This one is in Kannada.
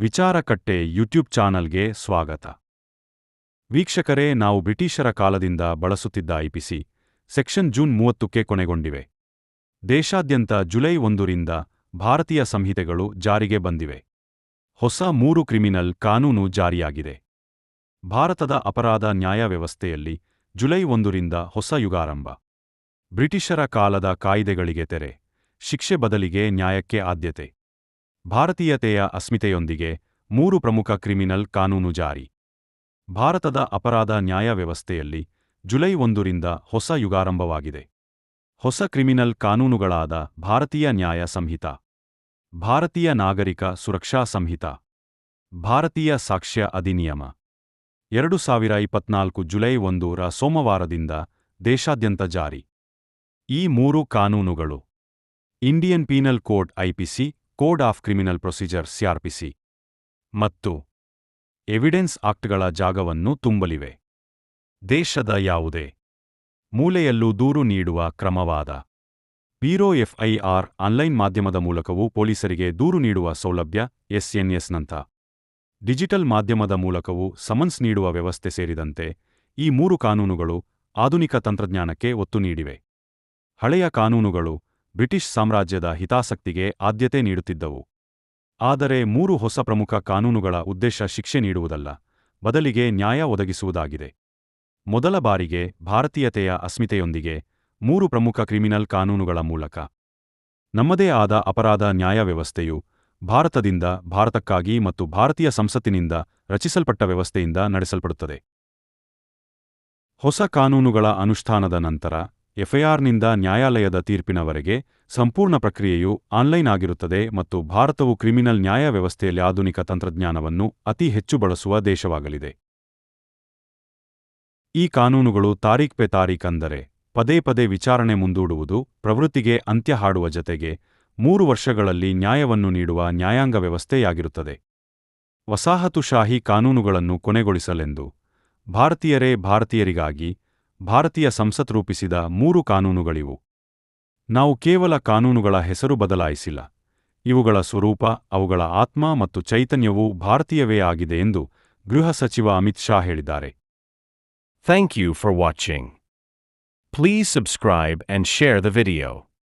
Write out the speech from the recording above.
ವಿಚಾರಕಟ್ಟೆ ಯೂಟ್ಯೂಬ್ ಚಾನಲ್ಗೆ ಸ್ವಾಗತ. ವೀಕ್ಷಕರೇ, ನಾವು ಬ್ರಿಟಿಷರ ಕಾಲದಿಂದ ಬಳಸುತ್ತಿದ್ದ ಐಪಿಸಿ, ಸೆಕ್ಷನ್ ಜೂನ್ ಮೂವತ್ತಕ್ಕೆ ಕೊನೆಗೊಂಡಿವೆ. ದೇಶಾದ್ಯಂತ ಜುಲೈ ಒಂದರಿಂದ ಭಾರತೀಯ ಸಂಹಿತೆಗಳು ಜಾರಿಗೆ ಬಂದಿವೆ. ಹೊಸ ಮೂರು ಕ್ರಿಮಿನಲ್ ಕಾನೂನು ಜಾರಿಯಾಗಿದೆ. ಭಾರತದ ಅಪರಾಧ ನ್ಯಾಯ ವ್ಯವಸ್ಥೆಯಲ್ಲಿ ಜುಲೈ ಒಂದರಿಂದ ಹೊಸ ಯುಗಾರಂಭ. ಬ್ರಿಟಿಷರ ಕಾಲದ ಕಾಯಿದೆಗಳಿಗೆ ತೆರೆ, ಶಿಕ್ಷೆ ಬದಲಿಗೆ ನ್ಯಾಯಕ್ಕೆ ಆದ್ಯತೆ. ಭಾರತೀಯತೆಯ ಅಸ್ಮಿತೆಯೊಂದಿಗೆ ಮೂರು ಪ್ರಮುಖ ಕ್ರಿಮಿನಲ್ ಕಾನೂನು ಜಾರಿ. ಭಾರತದ ಅಪರಾಧ ನ್ಯಾಯ ವ್ಯವಸ್ಥೆಯಲ್ಲಿ ಜುಲೈ ಒಂದರಿಂದ ಹೊಸ ಯುಗಾರಂಭವಾಗಿದೆ. ಹೊಸ ಕ್ರಿಮಿನಲ್ ಕಾನೂನುಗಳಾದ ಭಾರತೀಯ ನ್ಯಾಯ ಸಂಹಿತ, ಭಾರತೀಯ ನಾಗರಿಕ ಸುರಕ್ಷಾ ಸಂಹಿತ, ಭಾರತೀಯ ಸಾಕ್ಷ್ಯ ಅಧಿನಿಯಮ. ಎರಡು ಸಾವಿರ ಇಪ್ಪತ್ನಾಲ್ಕು ಜುಲೈ ಒಂದರ ಸೋಮವಾರದಿಂದ ದೇಶಾದ್ಯಂತ ಜಾರಿ. ಈ ಮೂರು ಕಾನೂನುಗಳು, Indian penal code IPC code of criminal procedure CrPC ಮತ್ತು ಎವಿಡೆನ್ಸ್ ಆಕ್ಟ್ಗಳ ಜಾಗವನ್ನು ತುಂಬಲಿವೆ. ದೇಶದ ಯಾವುದೇ ಮೂಲೆಯಲ್ಲೂ ದೂರು ನೀಡುವ ಕ್ರಮವಾದ ಬ್ಯೂರೋ ಎಫ್ಐಆರ್ ಆನ್ಲೈನ್ ಮಾಧ್ಯಮದ ಮೂಲಕವೂ ಪೊಲೀಸರಿಗೆ ದೂರು ನೀಡುವ ಸೌಲಭ್ಯ ಎಸ್ಎನ್ಎಸ್ನಂಥ ಡಿಜಿಟಲ್ ಮಾಧ್ಯಮದ ಮೂಲಕವೂ ಸಮನ್ಸ್ ನೀಡುವ ವ್ಯವಸ್ಥೆ ಸೇರಿದಂತೆ ಈ ಮೂರು ಕಾನೂನುಗಳು ಆಧುನಿಕ ತಂತ್ರಜ್ಞಾನಕ್ಕೆ ಒತ್ತು ನೀಡಿವೆ. ಹಳೆಯ ಕಾನೂನುಗಳು ಬ್ರಿಟಿಷ್ ಸಾಮ್ರಾಜ್ಯದ ಹಿತಾಸಕ್ತಿಗೆ ಆದ್ಯತೆ ನೀಡುತ್ತಿದ್ದವು. ಆದರೆ ಮೂರು ಹೊಸ ಪ್ರಮುಖ ಕಾನೂನುಗಳ ಉದ್ದೇಶ ಶಿಕ್ಷೆ ನೀಡುವುದಲ್ಲ, ಬದಲಿಗೆ ನ್ಯಾಯ ಒದಗಿಸುವುದಾಗಿದೆ. ಮೊದಲ ಬಾರಿಗೆ ಭಾರತೀಯತೆಯ ಅಸ್ಮಿತೆಯೊಂದಿಗೆ ಮೂರು ಪ್ರಮುಖ ಕ್ರಿಮಿನಲ್ ಕಾನೂನುಗಳ ಮೂಲಕ. ನಮ್ಮದೇ ಆದ ಅಪರಾಧ ನ್ಯಾಯ ವ್ಯವಸ್ಥೆಯು ಭಾರತದಿಂದ ಭಾರತಕ್ಕಾಗಿ ಮತ್ತು ಭಾರತೀಯ ಸಂಸತ್ತಿನಿಂದ ರಚಿಸಲ್ಪಟ್ಟ ವ್ಯವಸ್ಥೆಯಿಂದ ನಡೆಸಲ್ಪಡುತ್ತದೆ. ಹೊಸ ಕಾನೂನುಗಳ ಅನುಷ್ಠಾನದ ನಂತರ ಎಫ್ಐಆರ್ನಿಂದ ನ್ಯಾಯಾಲಯದ ತೀರ್ಪಿನವರೆಗೆ ಸಂಪೂರ್ಣ ಪ್ರಕ್ರಿಯೆಯು ಆನ್ಲೈನ್ ಆಗಿರುತ್ತದೆ ಮತ್ತು ಭಾರತವು ಕ್ರಿಮಿನಲ್ ನ್ಯಾಯ ವ್ಯವಸ್ಥೆಯಲ್ಲಿ ಆಧುನಿಕ ತಂತ್ರಜ್ಞಾನವನ್ನು ಅತಿ ಹೆಚ್ಚು ಬಳಸುವ ದೇಶವಾಗಲಿದೆ. ಈ ಕಾನೂನುಗಳು ತಾರೀಖ್ ಪೆ ತಾರೀಖ್ ಅಂದರೆ ಪದೇ ಪದೇ ವಿಚಾರಣೆ ಮುಂದೂಡುವುದು, ಪ್ರವೃತ್ತಿಗೆ ಅಂತ್ಯ ಹಾಡುವ ಜತೆಗೆ ಮೂರು ವರ್ಷಗಳಲ್ಲಿ ನ್ಯಾಯವನ್ನು ನೀಡುವ ನ್ಯಾಯಾಂಗ ವ್ಯವಸ್ಥೆಯಾಗಿರುತ್ತದೆ. ವಸಾಹತುಶಾಹಿ ಕಾನೂನುಗಳನ್ನು ಕೊನೆಗೊಳಿಸಲೆಂದು ಭಾರತೀಯರೇ ಭಾರತೀಯರಿಗಾಗಿ ಭಾರತೀಯ ಸಂಸತ್ ರೂಪಿಸಿದ ಮೂರು ಕಾನೂನುಗಳಿವು. ನಾವು ಕೇವಲ ಕಾನೂನುಗಳ ಹೆಸರು ಬದಲಾಯಿಸಿಲ್ಲ. ಇವುಗಳ ಸ್ವರೂಪ, ಅವುಗಳ ಆತ್ಮ ಮತ್ತು ಚೈತನ್ಯವು ಭಾರತೀಯವೇ ಆಗಿದೆ ಎಂದು ಗೃಹ ಸಚಿವ ಅಮಿತ್ ಶಾ ಹೇಳಿದ್ದಾರೆ. Thank you for watching. Please subscribe and share the video.